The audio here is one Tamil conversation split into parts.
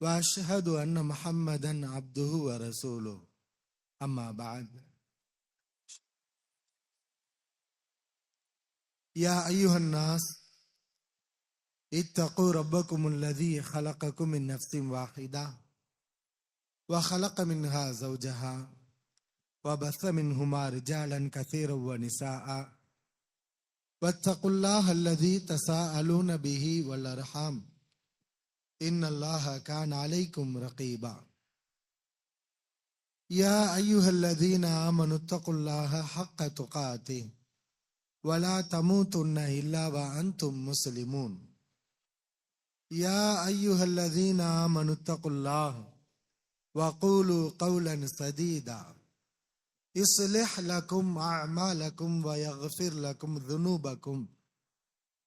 وأشهد أن محمدا عبده ورسوله. أما بعد. يا أيها الناس اتقوا ربكم الذي خلقكم من نفس واحدة وخلق منها زوجها وبث منهما رجالا كثيرا ونساء. واتقوا الله الذي تساءلون به والأرحام. ان الله كان عليكم رقيبا. يا ايها الذين امنوا اتقوا الله حق تقاته ولا تموتن الا وأنتم مسلمون. يا ايها الذين امنوا اتقوا الله وقولوا قولا سديدا. يصلح لكم أعمالكم ويغفر لكم ذنوبكم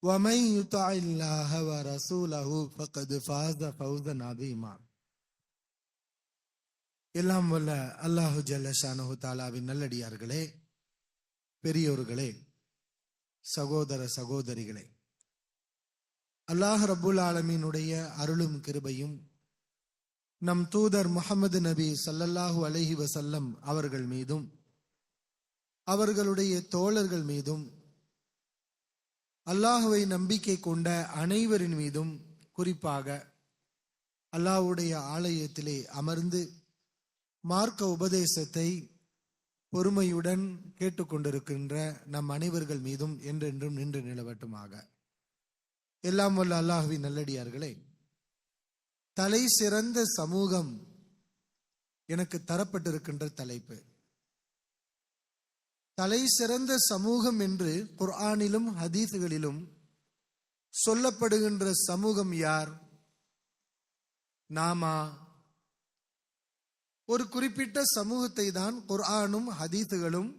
ومن يطع الله ورسوله فقد فاز فوزا عظيما எல்லாம் வல்ல அல்லாஹு ஜல்லஷானு தாலாவின் நல்லடியார்களே பெரியோர்களே சகோதர சகோதரிகளே அல்லாஹ் ரபுல் ஆலமீனுடைய அருளும் கிருபையும் நம் தூதர் முகமது நபி சல்லல்லாஹு அலைஹி வசல்லம் அவர்கள் மீதும் அவர்களுடைய தோழர்கள் மீதும் அல்லாஹுவை நம்பிக்கை கொண்ட அனைவரின் மீதும் குறிப்பாக அல்லாஹுடைய ஆலயத்திலே அமர்ந்து மார்க்க உபதேசத்தை பொறுமையுடன் கேட்டுக்கொண்டிருக்கின்ற நம் அனைவர்கள் மீதும் என்றென்றும் நின்று நிலவட்டுமாக. எல்லாம் வல்ல அல்லாஹுவின் நல்லடியார்களே தலை சிறந்த சமூகம் எனக்கு தரப்பட்டிருக்கின்ற தலைப்பு. தலை சிறந்த சமூகம் என்று குர்ஆனிலும் ஹதீஸுகளிலும் சொல்லப்படுகின்ற சமூகம் யார்? நாமா. ஒரு குறிப்பிட்ட சமூகத்தை தான் குர்ஆனும் ஹதீஸுகளும்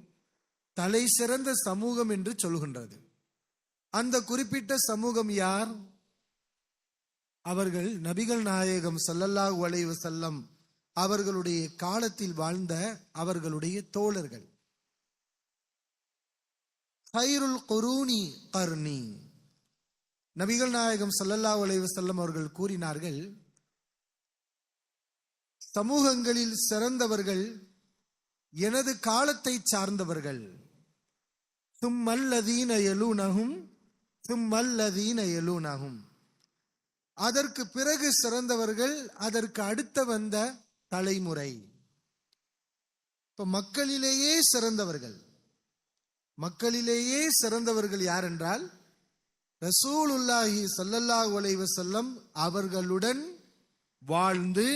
தலை சிறந்த சமூகம் என்று சொல்கின்றது. அந்த குறிப்பிட்ட சமூகம் யார்? அவர்கள் நபிகள் நாயகம் சல்லல்லாஹு வளைவு செல்லம் அவர்களுடைய காலத்தில் வாழ்ந்த அவர்களுடைய தோழர்கள். ஹைருல் கொரூனி கர்ணி. நபிகள் நாயகம் சல்லல்லா உலைவு செல்லம் அவர்கள் கூறினார்கள் சமூகங்களில் சிறந்தவர்கள் எனது காலத்தை சார்ந்தவர்கள். சும்மல்லதீன எலூனகும் சும்மல்லதீன எலூனகும் அதற்கு பிறகு சிறந்தவர்கள் அதற்கு அடுத்த வந்த தலைமுறை. இப்ப மக்களிலேயே சிறந்தவர்கள். மக்களிலேயே சிறந்தவர்கள் யார் என்றால் ரசூலுல்லாஹி சல்லல்லாஹு அலைஹி வஸல்லம் அவர்களுடன் வாழ்ந்து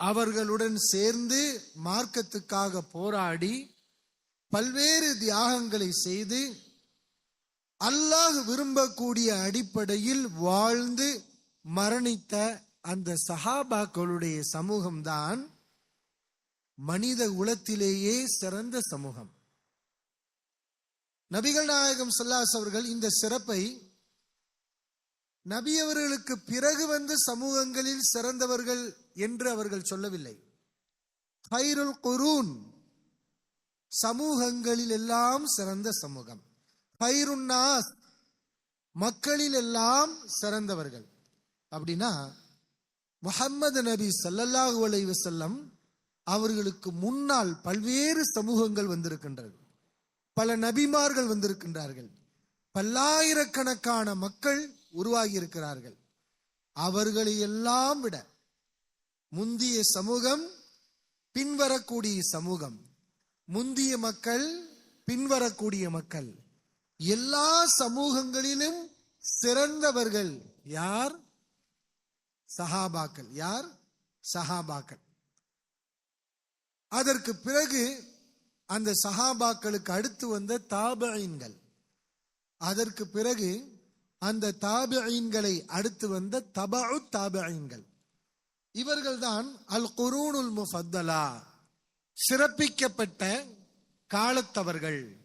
அவர்களுடன் சேர்ந்து மார்க்கத்துக்காக போராடி பல்வேறு தியாகங்களை செய்து அல்லாஹ் விரும்பக்கூடிய அடிப்படையில் வாழ்ந்து மரணித்த அந்த சஹாபாக்களுடைய சமூகம்தான் மனித குலத்திலேயே சிறந்த சமூகம். நபிகள் நாயகம் சொல்லாஸ் அவர்கள் இந்த சிறப்பை நபி அவர்களுக்கு பிறகு வந்து சமூகங்களில் சிறந்தவர்கள் என்று அவர்கள் சொல்லவில்லை. ஹைருல் குரூன் சமூகங்களில் எல்லாம் சிறந்த சமூகம். ஹைருன்னாஸ் மக்களில் எல்லாம் சிறந்தவர்கள். அப்படின்னா முஹம்மது நபி சல்லல்லாஹு அலைவசல்லம் அவர்களுக்கு முன்னால் பல்வேறு சமூகங்கள் வந்திருக்கின்றது. பல நபிமார்கள் வந்திருக்கின்றார்கள். பல்லாயிரக்கணக்கான மக்கள் உருவாகி இருக்கிறார்கள் அவர்களை எல்லாம் விட முந்திய சமூகம் பின்வரக்கூடிய சமூகம் முந்திய மக்கள் பின்வரக்கூடிய மக்கள் எல்லா சமூகங்களிலும் சிறந்தவர்கள் யார்? சஹாபாக்கள். யார்? சஹாபாக்கள். அதற்கு பிறகு அந்த சஹாபாக்களுக்கு அடுத்து வந்த தாபீன்கள். அதற்கு பிறகு அந்த தாபீன்களை அடுத்து வந்த தபு தாபீன்கள். இவர்கள்தான் அல் குரூனுல் முஃபத்தலா சிறப்பிக்கப்பட்ட காலத்தவர்கள்.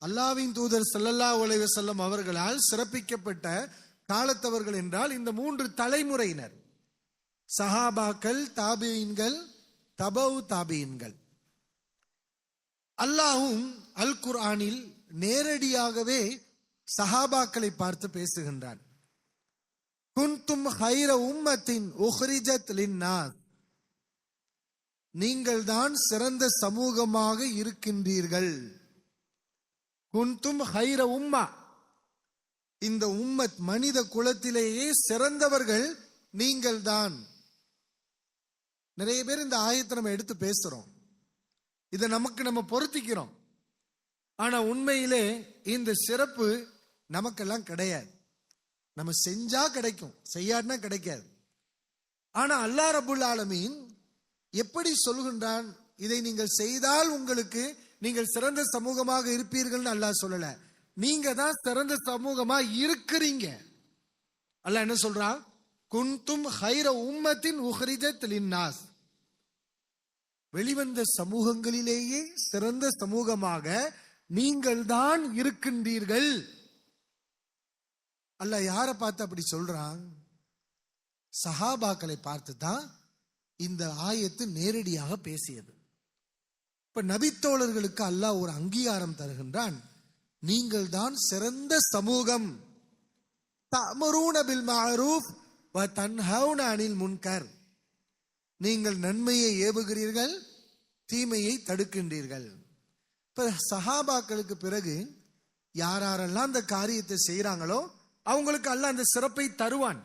அல்லாவின் தூதர் சல்லல்லா உலக செல்லம் அவர்களால் சிறப்பிக்கப்பட்ட காலத்தவர்கள் என்றால் இந்த மூன்று தலைமுறையினர். சஹாபாக்கள் தாபியின்கள் தபவு தாபியின்கள் அல்லாஹும் அல் குர்ஆனில் நேரடியாகவே சஹாபாக்களை பார்த்து பேசுகின்றான். குன்தும் ஹைர உம்மத்தின் உஹ்ரிஜத் லின்னாத் நீங்கள் தான் சிறந்த சமூகமாக இருக்கின்றீர்கள். குன்தும் ஹைர உம்மா. இந்த உம்மத் மனித குலத்திலேயே சிறந்தவர்கள் நீங்கள் தான் நிறைய பேர் இந்த ஆயத்தை நம்ம எடுத்து பேசுறோம். இதை நமக்கு நம்ம பொருத்திக்கிறோம். ஆனா உண்மையிலே இந்த சிறப்பு நமக்கெல்லாம் கிடையாது. நம்ம செஞ்சா கிடைக்கும் செய்யாடுனா கிடைக்காது. ஆனா அல்லா ரபுல் ஆலமீன் எப்படி சொல்கின்றான் இதை நீங்கள் செய்தால் உங்களுக்கு நீங்கள் சிறந்த சமூகமாக இருப்பீர்கள்னு அல்லாஹ் சொல்லல. நீங்க தான் சிறந்த சமூகமா இருக்கிறீங்க. அல்லாஹ் என்ன சொல்றான்? குன்தும் ஹைர உம்மத்தின் உஹரிஜத் லின்னாஸ் வெளிவந்த சமூகங்களிலேயே சிறந்த சமூகமாக நீங்கள் தான் இருக்கின்றீர்கள். அல்ல யாரை பார்த்து அப்படி சொல்றான்? சஹாபாக்களை பார்த்து தான் இந்த ஆயத்து நேரடியாக பேசியது. இப்ப நபித்தோழர்களுக்கு அல்லாஹ் ஒரு அங்கீகாரம் தருகின்றான். நீங்கள் தான் சிறந்த சமூகம். தமரூன பில் மாரூப் தன்ஹவுன அனில் முன்கர். நீங்கள் நன்மையை ஏவுகிறீர்கள் தீமையை தடுக்கின்றீர்கள். இப்போ சஹாபாக்களுக்கு பிறகு யாரெல்லாம் அந்த காரியத்தை செய்கிறாங்களோ அவங்களுக்கு அல்ல அந்த சிறப்பை தருவான்.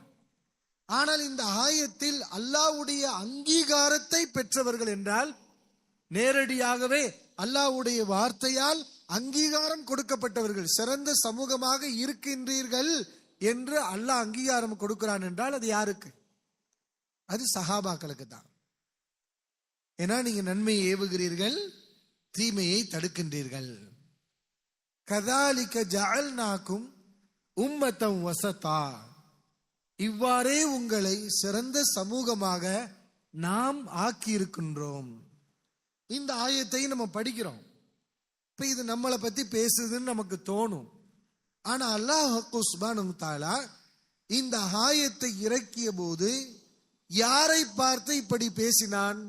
ஆனால் இந்த ஆயத்தில் அல்லாஹ்வுடைய அங்கீகாரத்தை பெற்றவர்கள் என்றால் நேரடியாகவே அல்லாஹ்வுடைய வார்த்தையால் அங்கீகாரம் கொடுக்கப்பட்டவர்கள் சிறந்த சமூகமாக இருக்கின்றீர்கள் என்று அல்லாஹ் அங்கீகாரம் கொடுக்கிறான் என்றால் அது யாருக்கு? அது சஹாபாக்களுக்கு தான். ஏன்னா நீங்க நன்மையை ஏவுகிறீர்கள் தீமையை தடுக்கின்றீர்கள். கதாலிக்க ஜஅல்நாக்கும் உம்மத்தம் வசத்தா. இவ்வாறே உங்களை சிறந்த சமூகமாக நாம் ஆக்கியிருக்கின்றோம். இந்த ஆயத்தை நம்ம படிக்கிறோம். இப்ப இது நம்மளை பத்தி பேசுதுன்னு நமக்கு தோணும். ஆனா அல்லாஹ் சுபானு தாலா இந்த ஆயத்தை இறக்கிய போது யாரை பார்த்து இப்படி பேசினான்?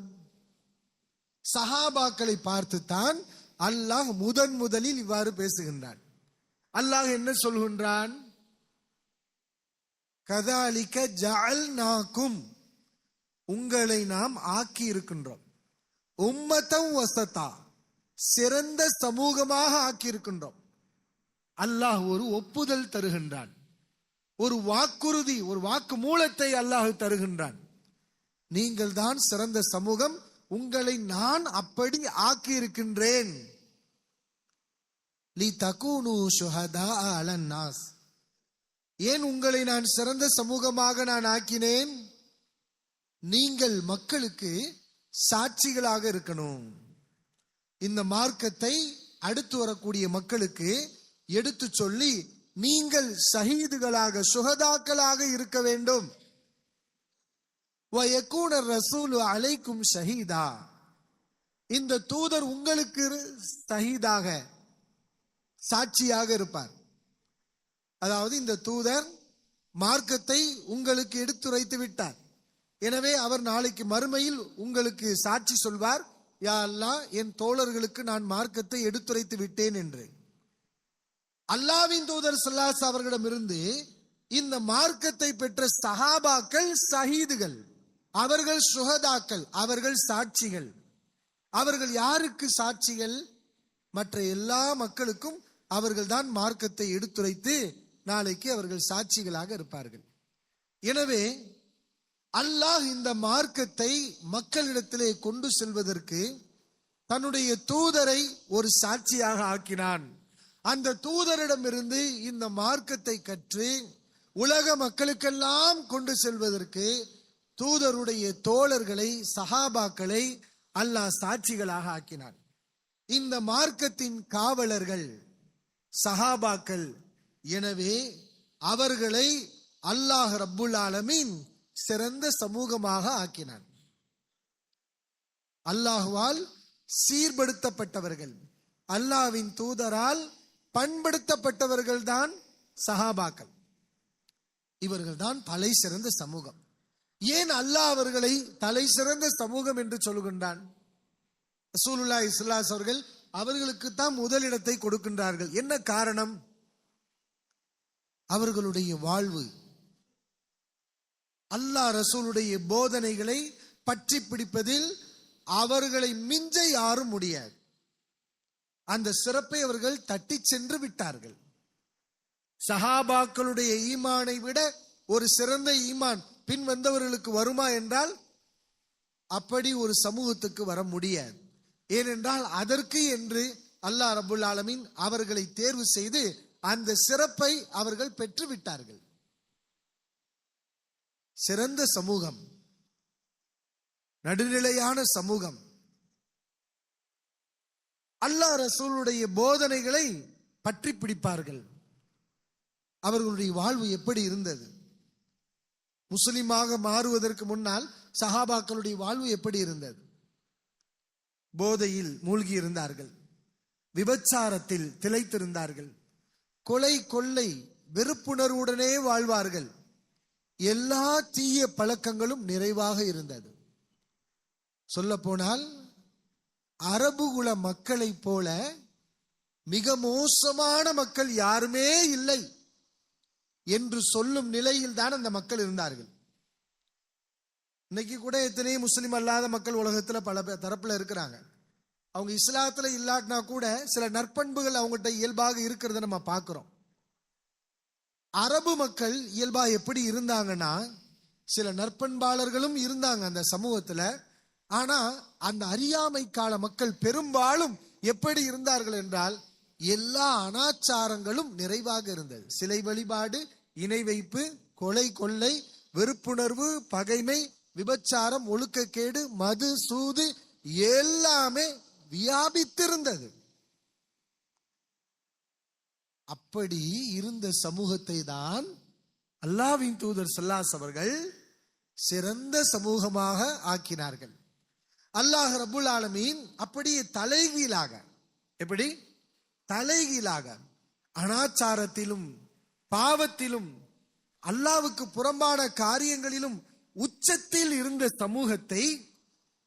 சஹாபாக்களை பார்த்துத்தான் அல்லாஹ் முதன் முதலில் இவ்வாறு பேசுகின்றான். அல்லாஹ் என்ன சொல்கின்றான்? கதாலிக்க ஜஅல்நாக்கும் உங்களை நாம் ஆக்கி இருக்கின்றோம் உம்மத்தம் வசத்தா. சிறந்த சமூகமாக ஆக்கி இருக்கின்றோம் அல்லாஹ் ஒரு ஒப்புதல் தருகின்றான். ஒரு வாக்குறுதி ஒரு வாக்கு மூலத்தை அல்லாஹ் தருகின்றான். நீங்கள் தான் சிறந்த சமூகம். உங்களை நான் அப்படி ஆக்கி இருக்கின்றேன் லி தகுனு சுஹதா அலன்னாஸ். ஏன் உங்களை நான் சிறந்த சமூகமாக நான் ஆக்கினேன்? நீங்கள் மக்களுக்கு சாட்சிகளாக இருக்கணும். இந்த மார்க்கத்தை அடுத்து வரக்கூடிய மக்களுக்கு எடுத்து சொல்லி நீங்கள் சகிதுகளாக சுகதாக்களாக இருக்க வேண்டும். ரசூலு அலைக்கும் ஷஹீதா இந்த தூதர் உங்களுக்கு சஹீதாக சாட்சியாக இருப்பார். அதாவது இந்த தூதர் மார்க்கத்தை உங்களுக்கு எடுத்துரைத்து விட்டார். எனவே அவர் நாளைக்கு மறுமையில் உங்களுக்கு சாட்சி சொல்வார். யா அல்லாஹ் என் தோழர்களுக்கு நான் மார்க்கத்தை எடுத்துரைத்து விட்டேன் என்று. அல்லாவின் தூதர் சல்லாஸ் அவர்களிடமிருந்து இந்த மார்க்கத்தை பெற்ற சஹாபாக்கள் சஹீதுகள். அவர்கள் சுகதாக்கள் அவர்கள் சாட்சிகள். அவர்கள் யாருக்கு சாட்சிகள்? மற்ற எல்லா மக்களுக்கும் அவர்கள் தான் மார்க்கத்தை எடுத்துரைத்து நாளைக்கு அவர்கள் சாட்சிகளாக இருப்பார்கள். எனவே அல்லாஹ் இந்த மார்க்கத்தை மக்களிடத்திலே கொண்டு செல்வதற்கு தன்னுடைய தூதரை ஒரு சாட்சியாக ஆக்கினான். அந்த தூதரிடமிருந்து இந்த மார்க்கத்தை கற்று உலக மக்களுக்கெல்லாம் கொண்டு செல்வதற்கு தூதருடைய தோழர்களை சஹாபாக்களை அல்லாஹ் சாட்சிகளாக ஆக்கினான். இந்த மார்க்கத்தின் காவலர்கள் சஹாபாக்கள் எனவே அவர்களை அல்லாஹ் ரப்புல் ஆலமீன் சிறந்த சமூகமாக ஆக்கினான். அல்லாஹுவால் சீர்படுத்தப்பட்டவர்கள் அல்லாஹ்வின் தூதரால் பண்படுத்தப்பட்டவர்கள் தான் சஹாபாக்கள். இவர்கள் தான் சிறந்த சமூகம். ஏன் அல்லாஹ் அவர்களை தலை சிறந்த சமூகம் என்று சொல்லுகின்றான்? ரசூலுல்லா இஸ்லாஸ் அவர்கள் அவர்களுக்கு தான் முதலிடத்தை கொடுக்கின்றார்கள். என்ன காரணம்? அவர்களுடைய வாழ்வு. அல்லாஹ் ரசூலுடைய போதனைகளை பற்றி பிடிப்பதில் அவர்களை மிஞ்ச யாரும் முடியாது. அந்த சிறப்பை அவர்கள் தட்டி சென்று விட்டார்கள். சஹாபாக்களுடைய ஈமானை விட ஒரு சிறந்த ஈமான் பின் வந்தவர்களுக்கு வருமா என்றால் அப்படி ஒரு சமூகத்துக்கு வர முடியாது. ஏனென்றால் அதற்கு என்று அல்லாஹ் ரபுல் ஆலமின் அவர்களை தேர்வு செய்து அந்த சிறப்பை அவர்கள் பெற்றுவிட்டார்கள். சிறந்த சமூகம் நடுநிலையான சமூகம். அல்லாஹ் ரசூலுடைய போதனைகளை பற்றி பிடிப்பார்கள். அவர்களுடைய வாழ்வு எப்படி இருந்தது? முஸ்லிமாக மாறுவதற்கு முன்னால் சஹாபாக்களுடைய வாழ்வு எப்படி இருந்தது? போதையில் மூழ்கி இருந்தார்கள். விபச்சாரத்தில் திளைத்திருந்தார்கள். கொலை கொள்ளை வெறுப்புணர்வுடனே வாழ்வார்கள். எல்லா தீய பழக்கங்களும் நிறைவாக இருந்தது. சொல்ல போனால் அரபு குல மக்களைப் போல மிக மோசமான மக்கள் யாருமே இல்லை. என்று சொல்லும் நிலையில் தான் அந்த மக்கள் இருந்தார்கள். இன்னைக்கு கூட எத்தனையோ முஸ்லீம் அல்லாத மக்கள் உலகத்துல பல பேர் தரப்புல இருக்கிறாங்க. அவங்க இஸ்லாத்துல இல்லாட்டினா கூட சில நற்பண்புகள் அவங்ககிட்ட இயல்பாக இருக்கிறத நம்ம பார்க்கிறோம் அரபு மக்கள் இயல்பா எப்படி இருந்தாங்கன்னா சில நற்பண்பாளர்களும் இருந்தாங்க அந்த சமூகத்துல. ஆனா அந்த அறியாமை கால மக்கள் பெரும்பாலும் எப்படி இருந்தார்கள் என்றால் எல்லா அனாச்சாரங்களும் நிறைவாக இருந்தது. சிலை வழிபாடு இணை வைப்பு கொலை கொள்ளை வெறுப்புணர்வு பகைமை விபச்சாரம் ஒழுக்கக்கேடு மது சூது எல்லாமே வியாபித்திருந்தது. அப்படி இருந்த சமூகத்தை தான் அல்லாவின் தூதர் சல்லாஸ் அவர்கள் சிறந்த சமூகமாக ஆக்கினார்கள். அல்லாஹ் ரபுல் ஆலமீன் அப்படியே தலைகீழாக எப்படி? தலைகீழாக அனாச்சாரத்திலும் பாவத்திலும் அல்லாவுக்கு புறம்பான காரியங்களிலும் உச்சத்தில் இருந்த சமூகத்தை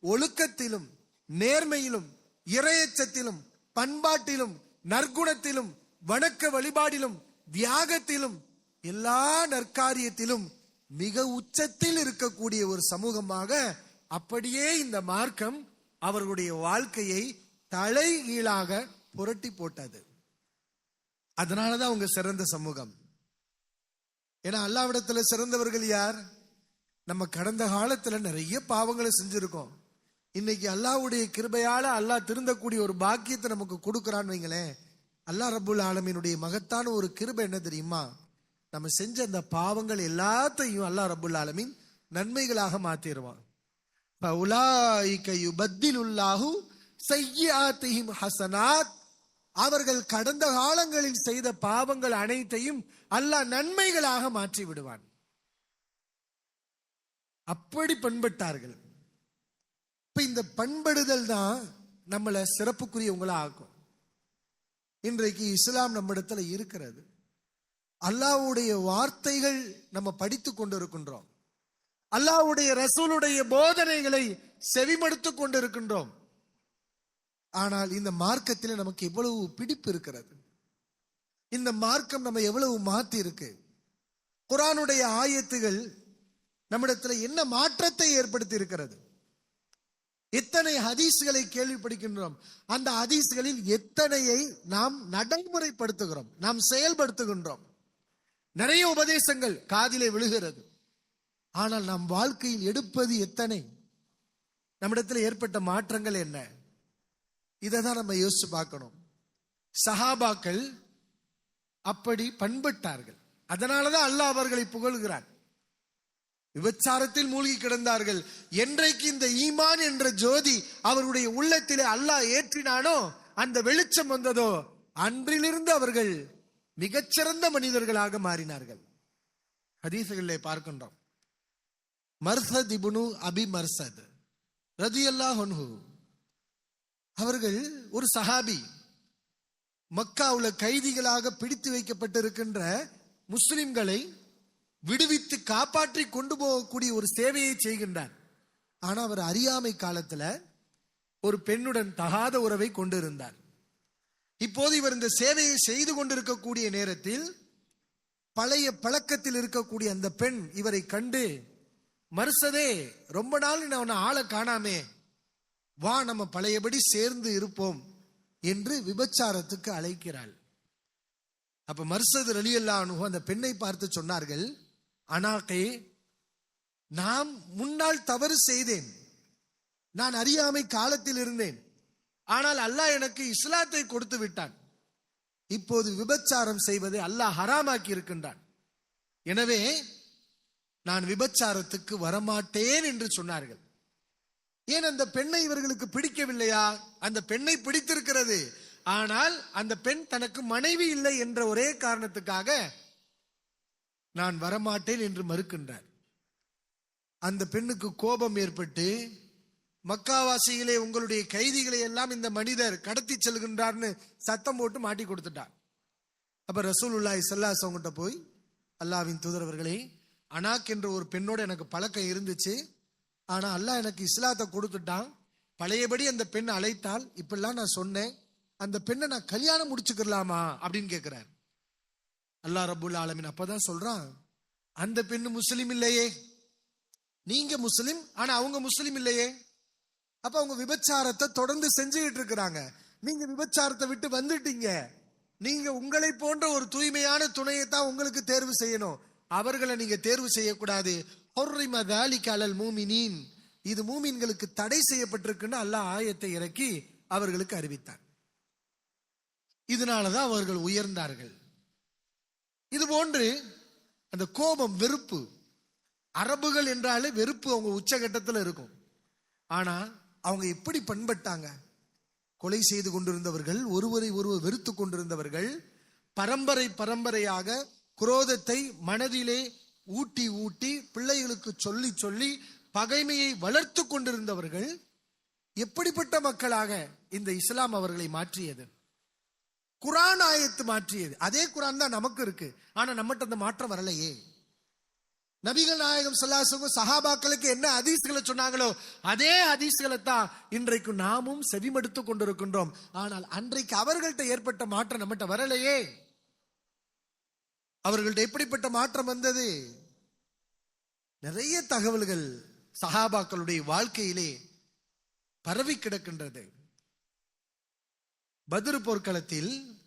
ஒழுக்கத்திலும் நேர்மையிலும் இரையச்சத்திலும் பண்பாட்டிலும் நற்குணத்திலும் வணக்க வழிபாடிலும் தியாகத்திலும் எல்லா நற்காரியத்திலும் மிக உச்சத்தில் இருக்கக்கூடிய ஒரு சமூகமாக அப்படியே இந்த மார்க்கம் அவர்களுடைய வாழ்க்கையை தலைகீழாக புரட்டி போட்டது. அதனாலதான் அவங்க சிறந்த சமூகம். ஏன்னா அல்லாவிடத்தில் சிறந்தவர்கள் யார்? நம்ம கடந்த காலத்தில் நிறைய பாவங்களை செஞ்சுருக்கோம். இன்னைக்கு அல்லாவுடைய கிருபையால் அல்லாஹ் திருந்தக்கூடிய ஒரு பாக்கியத்தை நமக்கு கொடுக்குறான்னு வைங்களேன். அல்லா ரபுல் ஆலமினுடைய மகத்தான ஒரு கிருபை என்ன தெரியுமா? நம்ம செஞ்ச அந்த பாவங்கள் எல்லாத்தையும் அல்லா ரபுல் ஆலமின் நன்மைகளாக மாற்றிடுவான் இப்போ உலாய்க யுபத்தில் உள்ளாகும் செய்யாத்தையும் ஹசனாத். அவர்கள் கடந்த காலங்களில் செய்த பாவங்கள் அனைத்தையும் அல்லாஹ் நன்மைகளாக மாற்றி விடுவான். அப்படி பண்பட்டார்கள். இப்ப இந்த பண்படுதல் தான் நம்மளை சிறப்புக்குரியவங்களா ஆக்கும். இன்றைக்கு இஸ்லாம் நம்மிடத்துல இருக்கிறது. அல்லாவுடைய வார்த்தைகள் நம்ம படித்து கொண்டிருக்கின்றோம். அல்லாஹ்வுடைய ரசூலுடைய போதனைகளை செவிமடுத்து கொண்டிருக்கின்றோம். ஆனால் இந்த மார்க்கத்தில் நமக்கு எவ்வளவு பிடிப்பு இருக்கிறது? இந்த மார்க்கம் நம்ம எவ்வளவு மாத்தி இருக்கு குரானுடைய ஆயத்துகள் நம்மிடத்துல என்ன மாற்றத்தை ஏற்படுத்தி இருக்கிறது எத்தனை ஹதீஸ்களை கேள்விப்படுகின்றோம். அந்த ஹதீஸ்களில் எத்தனையை நாம் நடைமுறைப்படுத்துகிறோம்? நாம் செயல்படுத்துகின்றோம். நிறைய உபதேசங்கள் காதிலே விழுகிறது. ஆனால் நம் வாழ்க்கையில் எடுப்பது எத்தனை? நம்மிடத்தில் ஏற்பட்ட மாற்றங்கள் என்ன? இதை தான் நம்ம யோசிச்சு பார்க்கணும். சஹாபாக்கள் அப்படி பண்பட்டார்கள். அதனாலதான் அல்லாஹ் அவர்களை புகழ்கிறான் விபச்சாரத்தில் மூழ்கி கிடந்தார்கள். என்றைக்கு இந்த ஈமான் என்ற ஜோதி அவருடைய உள்ளத்திலே அல்லாஹ் ஏற்றினானோ அந்த வெளிச்சம் வந்ததோ அன்றிலிருந்து அவர்கள் மிகச்சிறந்த மனிதர்களாக மாறினார்கள். ஹதீசுகளை பார்க்கின்றோம். மர்சத் இபுனு அபி மர்சத் ரதி அல்லாஹ் அவர்கள் ஒரு சஹாபி மக்காவுல கைதிகளாக பிடித்து வைக்கப்பட்டிருக்கின்ற முஸ்லிம்களை விடுவித்து காப்பாற்றி கொண்டு போகக்கூடிய ஒரு சேவையை செய்கின்றார். ஆனா அவர் அறியாமை காலத்துல ஒரு பெண்ணுடன் தகாத உறவை கொண்டிருந்தார். இப்போது இவர் இந்த சேவையை செய்து கொண்டிருக்கக்கூடிய நேரத்தில் பழைய பழக்கத்தில் இருக்கக்கூடிய அந்த பெண் இவரை கண்டு மறுசதே ரொம்ப நாள் நான் உன்னை ஆளை காணாமே வா நம்ம பழையபடி சேர்ந்து இருப்போம் என்று விபச்சாரத்துக்கு அழைக்கிறாள். அப்ப மர்சது ரலியல்லானு அந்த பெண்ணை பார்த்து சொன்னார்கள் அனாக்கே நாம் முன்னால் தவறு செய்தேன். நான் அறியாமை காலத்தில் இருந்தேன். ஆனால் அல்லாஹ் எனக்கு இஸ்லாத்தை கொடுத்து விட்டான். இப்போது விபச்சாரம் செய்வதை அல்லாஹ் ஹராமாக்கி இருக்கின்றான். எனவே நான் விபச்சாரத்துக்கு வரமாட்டேன் என்று சொன்னார்கள். ஏன் அந்த பெண்ணை இவர்களுக்கு பிடிக்கவில்லையா? அந்த பெண்ணை பிடித்திருக்கிறது. ஆனால் அந்த பெண் தனக்கு மனைவி இல்லை என்ற ஒரே காரணத்துக்காக நான் வரமாட்டேன் என்று மறுக்கின்றார். அந்த பெண்ணுக்கு கோபம் ஏற்பட்டு மக்காவாசியிலே உங்களுடைய கைதிகளை எல்லாம் இந்த மனிதர் கடத்தி செல்கின்றார்னு சத்தம் போட்டு மாட்டி கொடுத்துட்டார். அப்ப ரசூலுல்லாஹி ஸல்லல்லாஹு அவங்ககிட்ட போய் அல்லாஹ்வின் தூதரவர்களே அனாக் என்ற ஒரு பெண்ணோட எனக்கு பழக்கம் இருந்துச்சு. ஆனால் அல்லாஹ் எனக்கு இஸ்லாத்தை கொடுத்துட்டான். பழையபடி அந்த பெண் அழைத்தால் இப்படிலாம் நான் சொன்னேன். அந்த பெண்ணை நான் கல்யாணம் முடிச்சுக்கிறலாமா அப்படின்னு கேட்கிறார் அல்லாஹ் ரபுல் ஆலமின் அப்பதான் சொல்றான் அந்த பெண்ணு முஸ்லீம் இல்லையே. நீங்க முஸ்லீம் ஆனா அவங்க முஸ்லீம் இல்லையே. அப்ப அவங்க விபச்சாரத்தை தொடர்ந்து செஞ்சுக்கிட்டு இருக்கிறாங்க. நீங்க விபச்சாரத்தை விட்டு வந்துட்டீங்க. நீங்க உங்களை போன்ற ஒரு தூய்மையான துணையை தான் உங்களுக்கு தேர்வு செய்யணும். அவர்களை நீங்க தேர்வு செய்யக்கூடாது. அலல் மூமினின். இது மூமின்களுக்கு தடை செய்யப்பட்டிருக்குன்னு அல்லாஹ் ஆயத்தை இறக்கி அவர்களுக்கு அறிவித்தார். இதனாலதான் அவர்கள் உயர்ந்தார்கள். இது போன்று அந்த கோபம் வெறுப்பு அரபுகள் என்றாலே வெறுப்பு அவங்க உச்சகட்டத்தில் இருக்கும். ஆனா அவங்க எப்படி பண்பட்டாங்க? கொலை செய்து கொண்டிருந்தவர்கள் ஒருவரை ஒருவர் வெறுத்து கொண்டிருந்தவர்கள் பரம்பரை பரம்பரையாக குரோதத்தை மனதிலே ஊட்டி ஊட்டி பிள்ளைகளுக்கு சொல்லி சொல்லி பகைமையை வளர்த்து கொண்டிருந்தவர்கள் எப்படிப்பட்ட மக்களாக இந்த இஸ்லாம் அவர்களை மாற்றியது? குரான் ஆயத்து மாற்றியது. அதே குரான் தான் நமக்கு இருக்கு. ஆனா நம்மகிட்ட அந்த மாற்றம் வரலையே. நபிகள் நாயகம் சொல்லாசவங்க சஹாபாக்களுக்கு என்ன ஹதீஸ்களை சொன்னாங்களோ அதே ஹதீஸ்களை தான் இன்றைக்கு நாமும் செவிமடுத்து கொண்டிருக்கின்றோம். ஆனால் அன்றைக்கு அவர்கள்ட்ட ஏற்பட்ட மாற்றம் நம்மகிட்ட வரலையே. அவர்கள்ட்ட எப்படிப்பட்ட மாற்றம் வந்தது? நிறைய தகவல்கள் சஹாபாக்களுடைய வாழ்க்கையிலே பரவி கிடக்கின்றது. பத்ரு போர்க்களத்தில்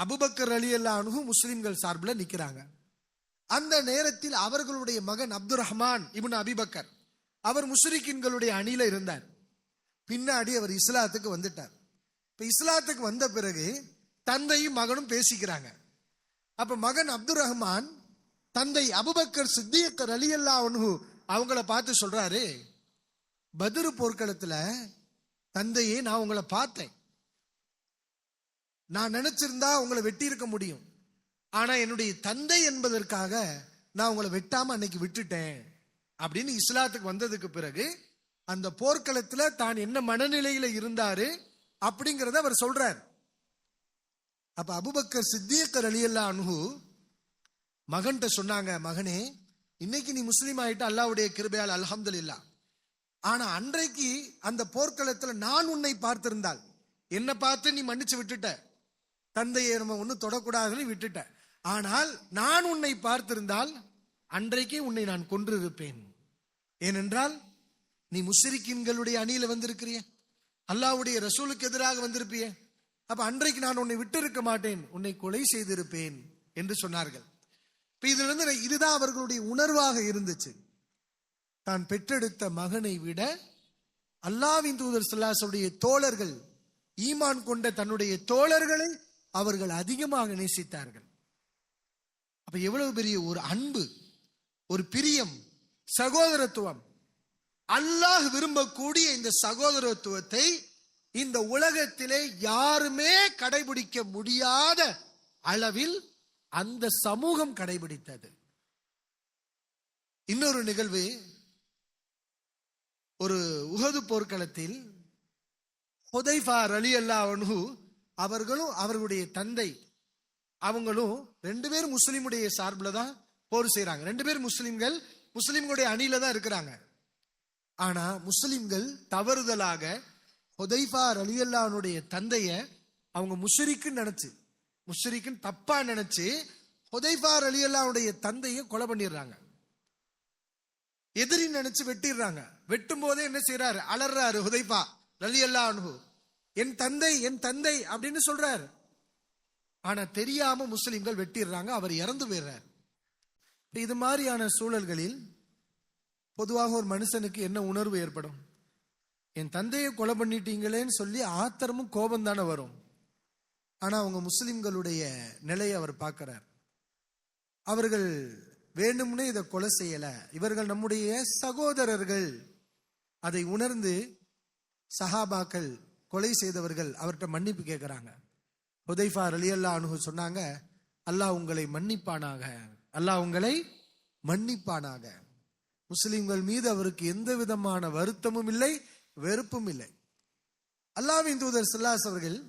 அபுபக்கர் அலி அல்லானு முஸ்லிம்கள் சார்பில் நிற்கிறாங்க. அந்த நேரத்தில் அவர்களுடைய மகன் அப்துல் ரஹ்மான் இப்னு அபிபக்கர் அவர் முஸ்ரிக்கின்களுடைய அணியில இருந்தார். பின்னாடி அவர் இஸ்லாத்துக்கு வந்துட்டார். இப்ப இஸ்லாத்துக்கு வந்த பிறகு தந்தையும் மகனும் பேசிக்கிறாங்க. அப்ப மகன் அப்துல் ரஹ்மான் தந்தை அபுபக்கர் சித்தியக்கர் அலி அல்லா அவங்கள பார்த்து சொல்றாரு பதிரு போர்க்களத்துல தந்தையே நான் உங்களை பார்த்தேன். நான் நினைச்சிருந்தா உங்களை வெட்டி இருக்க முடியும். ஆனா என்னுடைய தந்தை என்பதற்காக நான் உங்களை வெட்டாம அன்னைக்கு விட்டுட்டேன். அப்படின்னு இஸ்லாத்துக்கு வந்ததுக்கு பிறகு அந்த போர்க்களத்துல தான் என்ன மனநிலையில இருந்தாரு அப்படிங்கிறத அவர் சொல்றார். அப்ப அபுபக்கர் சித்தியக்கர் அலியல்லா அனுகு மகன்கிட்ட சொன்னாங்க மகனே இன்னைக்கு நீ முஸ்லீம் ஆயிட்ட அல்லாவுடைய கிருபையால் அல்ஹம்துலில்லா. ஆனா அன்றைக்கு அந்த போர்க்களத்துல நான் உன்னை பார்த்திருந்தால் என்னை பார்த்து நீ மன்னிச்சு விட்டுட்ட. தந்தையை நம்ம ஒன்னும் தொடக்கூடாதுன்னு விட்டுட்ட. ஆனால் நான் உன்னை பார்த்திருந்தால் அன்றைக்கே உன்னை நான் கொன்றிருப்பேன். ஏனென்றால் நீ முஸ்ரிக்கின்களுடைய அணியில வந்திருக்கிறிய. அல்லாவுடைய ரசூலுக்கு எதிராக வந்திருப்பியே. அப்ப அன்றைக்கு நான் உன்னை விட்டு இருக்க மாட்டேன் உன்னை கொலை செய்திருப்பேன் என்று சொன்னார்கள். இப்ப இதுல இருந்து இதுதான் அவர்களுடைய உணர்வாக இருந்துச்சு. தான் பெற்றெடுத்த மகனை விட அல்லாவின் தூதர் சல்லாசுடைய தோழர்கள் ஈமான் கொண்ட தன்னுடைய தோழர்களை அவர்கள் அதிகமாக நேசித்தார்கள். அப்ப எவ்வளவு பெரிய ஒரு அன்பு ஒரு பிரியம் சகோதரத்துவம். அல்லாஹ் விரும்பக்கூடிய இந்த சகோதரத்துவத்தை இந்த உலகத்திலே யாருமே கடைபிடிக்க முடியாத அளவில் அந்த சமூகம் கடைபிடித்தது. இன்னொரு நிகழ்வு ஒரு உகது போர்க்களத்தில் ஹுதைஃபா அலி அல்லாஹு அவர்களும் அவர்களுடைய தந்தை அவங்களும் ரெண்டு பேரும் முஸ்லீமுடைய சார்பில் தான் போர் செய்கிறாங்க ரெண்டு பேரும் முஸ்லீம்கள் முஸ்லீம்களுடைய அணியில தான் இருக்கிறாங்க. ஆனா முஸ்லிம்கள் தவறுதலாக ஹுதைஃபா அலி அல்லாவுடைய தந்தைய அவங்க முஷ்ரிக்குன்னு நினைச்சு முஷ்ரிக்குன்னு தப்பா நினைச்சு ஹுதைஃபா அலி தந்தையை தந்தைய கொலை பண்ணிடுறாங்க. எதிரி நினைச்சு வெட்டிடுறாங்க. வெட்டும் போதே என்ன செய்யறாரு அலறாரு ஹுதைஃபா ரலி அல்லா அனுகு என் தந்தை என் தந்தை அப்படின்னு சொல்றாரு. ஆனா தெரியாம முஸ்லிம்கள் வெட்டிடுறாங்க அவர் இறந்து போயிடுறார். இது மாதிரியான சூழல்களில் பொதுவாக ஒரு மனுஷனுக்கு என்ன உணர்வு ஏற்படும்? என் தந்தையை கொலை பண்ணிட்டீங்களேன்னு சொல்லி ஆத்திரமும் கோபம் தானே வரும். ஆனால் அவங்க முஸ்லிம்களுடைய நிலையை அவர் பார்க்கிறார். அவர்கள் வேண்டும்னே இதை கொலை செய்யலை. இவர்கள் நம்முடைய சகோதரர்கள். அதை உணர்ந்து சஹாபாக்கள் கொலை செய்தவர்கள் அவர்கிட்ட மன்னிப்பு கேட்குறாங்க. ஹுதைஃபா ரலியல்லா அனுகு சொன்னாங்க அல்லாஹ் உங்களை மன்னிப்பானாக. அல்லாஹ் உங்களை மன்னிப்பானாக. முஸ்லிம்கள் மீது அவருக்கு எந்த விதமான வருத்தமும் இல்லை. வெறுப்பும் இல்லை. அல்லாவின் தூதர் சில்லாஸ் அவர்கள்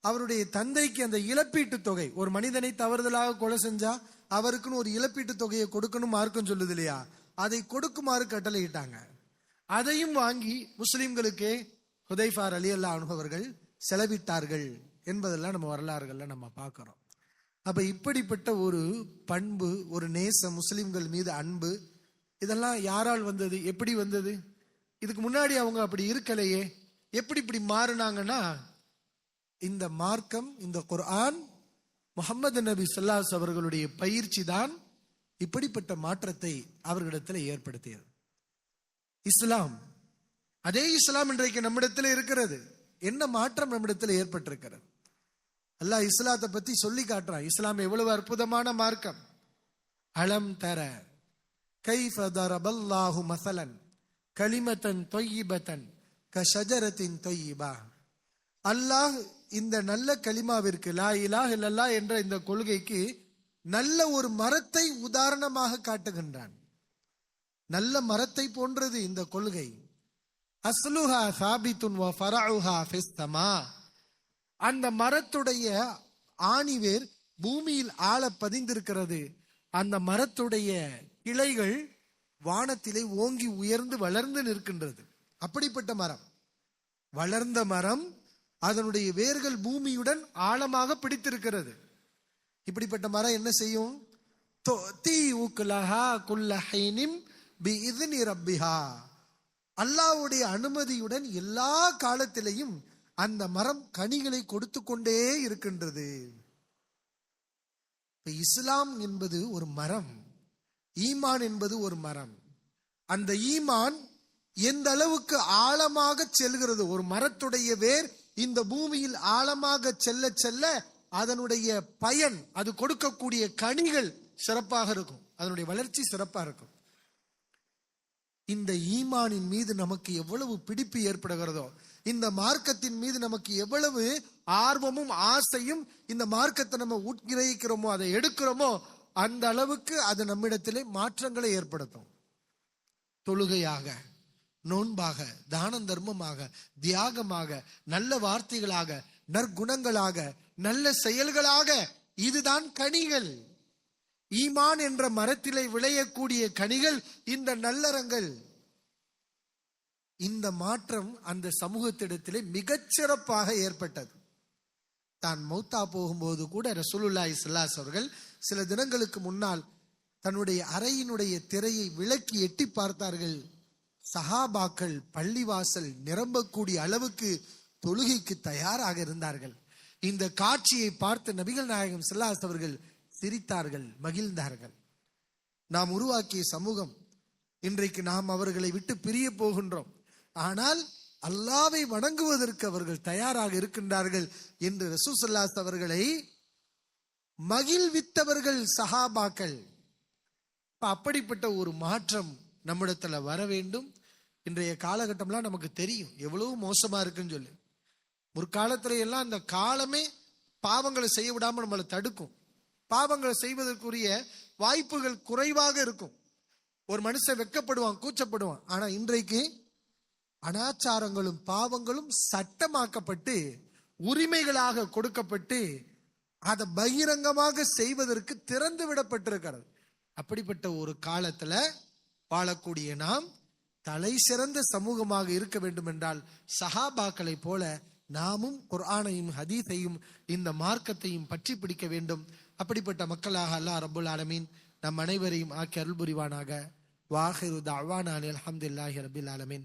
அவருடைய தந்தைக்கு அந்த இழப்பீட்டு தொகை ஒரு மனிதனை தவறுதலாக கொலை செஞ்சா அவருக்குன்னு ஒரு இழப்பீட்டு தொகையை கொடுக்கணும் மார்க்கம் சொல்லுது இல்லையா? அதை கொடுக்குமாறு கட்டளையிட்டாங்க. அதையும் வாங்கி முஸ்லிம்களுக்கே ஹுதைஃபார் அலி அல்லா அவர்கள் செலவிட்டார்கள் என்பதெல்லாம் நம்ம வரலாறுகள்ல நம்ம பார்க்கிறோம். அப்ப இப்படிப்பட்ட ஒரு பண்பு ஒரு நேசம் முஸ்லிம்கள் மீது அன்பு இதெல்லாம் யாரால் வந்தது? எப்படி வந்தது? இதுக்கு முன்னாடி அவங்க அப்படி இருக்கலையே. எப்படி இப்படி மாறினாங்கன்னா இந்த மார்க்கம் இந்த குர்ஆன் முகமது நபி சொல்லாஸ் அவர்களுடைய பயிற்சி தான் இப்படிப்பட்ட மாற்றத்தை அவர்களிடத்தில் ஏற்படுத்தியது. இஸ்லாம் அதே இஸ்லாம் இன்றைக்கு நம்மிடத்தில் இருக்கிறது. என்ன மாற்றம் நம்மிடத்தில் ஏற்பட்டிருக்கிறது? அல்லாஹ் இஸ்லாத்தை பத்தி சொல்லி காட்டுறான். இஸ்லாம் எவ்வளவு அற்புதமான மார்க்கம். அலம் தர கைஃப தரபல்லாஹு மசலன் கலிமத்தன் தொய்யிபத்தன் க ஷஜரத்தின் தொய்யிபா. அல்லாஹ் இந்த நல்ல கலிமாவிற்கு லா இலாஹ் இல்லல்லா என்ற இந்த கொள்கைக்கு நல்ல ஒரு மரத்தை உதாரணமாக காட்டுகின்றான். நல்ல மரத்தை போன்றது இந்த கொள்கை. அஸ்லுஹா சாபித்துன் வ ஃபிஸ்தமா அந்த மரத்துடைய ஆணிவேர் பூமியில் ஆழ பதிந்திருக்கிறது. அந்த மரத்துடைய கிளைகள் வானத்திலே ஓங்கி உயர்ந்து வளர்ந்து நிற்கின்றது. அப்படிப்பட்ட மரம். வளர்ந்த மரம் அதனுடைய வேர்கள் பூமியுடன் ஆழமாக பிடித்திருக்கிறது. இப்படிப்பட்ட மரம் என்ன செய்யும்? பி அல்லாவுடைய அனுமதியுடன் எல்லா காலத்திலையும் அந்த மரம் கனிகளை கொடுத்து கொண்டே இருக்கின்றது இஸ்லாம் என்பது ஒரு மரம். ஈமான் என்பது ஒரு மரம். அந்த ஈமான் எந்த அளவுக்கு ஆழமாக செல்கிறது? ஒரு மரத்துடைய வேர் இந்த பூமியில் ஆழமாக செல்ல செல்ல அதனுடைய பயன் அது கொடுக்கக்கூடிய கனிகள் சிறப்பாக இருக்கும். அதனுடைய வளர்ச்சி சிறப்பாக இருக்கும். இந்த ஈமானின் மீது நமக்கு எவ்வளவு பிடிப்பு ஏற்படுகிறதோ இந்த மார்க்கத்தின் மீது நமக்கு எவ்வளவு ஆர்வமும் ஆசையும் இந்த மார்க்கத்தை நம்ம உட்கிரகிக்கிறோமோ அதை எடுக்கிறோமோ அந்த அளவுக்கு அது நம்மிடத்திலே மாற்றங்களை ஏற்படுத்தும். தொழுகையாக நோன்பாக தானம் தர்மமாக தியாகமாக நல்ல வார்த்தைகளாக நற்குணங்களாக நல்ல செயல்களாக இதுதான் கனிகள். ஈமான் என்ற மரத்திலே விளையக்கூடிய கனிகள் இந்த நல்லறங்கள். இந்த மாற்றம் அந்த சமூகத்திடத்திலே மிகச்சிறப்பாக ஏற்பட்டது. தான் மௌத்தா போகும்போது கூட ரசூலுல்லா இஸ்லாஸ் அவர்கள் சில தினங்களுக்கு முன்னால் தன்னுடைய அறையினுடைய திரையை விலக்கி எட்டி பார்த்தார்கள். சஹாபாக்கள் பள்ளிவாசல் நிரம்பக்கூடிய அளவுக்கு தொழுகைக்கு தயாராக இருந்தார்கள். இந்த காட்சியை பார்த்து நபிகள் நாயகம் சில்லாஸ் அவர்கள் சிரித்தார்கள் மகிழ்ந்தார்கள். நாம் உருவாக்கிய சமூகம் இன்றைக்கு நாம் அவர்களை விட்டு பிரிய போகின்றோம். ஆனால் அல்லாவை வணங்குவதற்கு அவர்கள் தயாராக இருக்கின்றார்கள் என்று ரசூசல்லாஸ் அவர்களை மகிழ்வித்தவர்கள் சஹாபாக்கள். இப்ப அப்படிப்பட்ட ஒரு மாற்றம் நம்மிடத்துல வர வேண்டும். இன்றைய காலகட்டம்லாம் நமக்கு தெரியும். எவ்வளவு மோசமா இருக்குன்னு சொல்லி. முற்காலத்துல எல்லாம் அந்த காலமே பாவங்களை செய்ய விடாம நம்மளை தடுக்கும். பாவங்களை செய்வதற்குரிய வாய்ப்புகள் குறைவாக இருக்கும். ஒரு மனுஷன் வெட்கப்படுவான் கூச்சப்படுவான். ஆனா இன்றைக்கு அனாச்சாரங்களும் பாவங்களும் சட்டமாக்கப்பட்டு உரிமைகளாக கொடுக்கப்பட்டு அதை பகிரங்கமாக செய்வதற்கு திறந்து விடப்பட்டிருக்கிறது. அப்படிப்பட்ட ஒரு காலத்துல வாழக்கூடிய நாம் தலை சிறந்த சமூகமாக இருக்க வேண்டும் என்றால் சஹாபாக்களை போல நாமும் குர்ஆனையும் ஹதீஸையும் இந்த மார்க்கத்தையும் பற்றி பிடிக்க வேண்டும். அப்படிப்பட்ட மக்களாக அல்லாஹ் ரபுல் ஆலமீன் நம் அனைவரையும் ஆக்கி அருள் புரிவானாக வாஹிரு தவானானி அலமதுல்லாஹி ரபில் ஆலமீன்.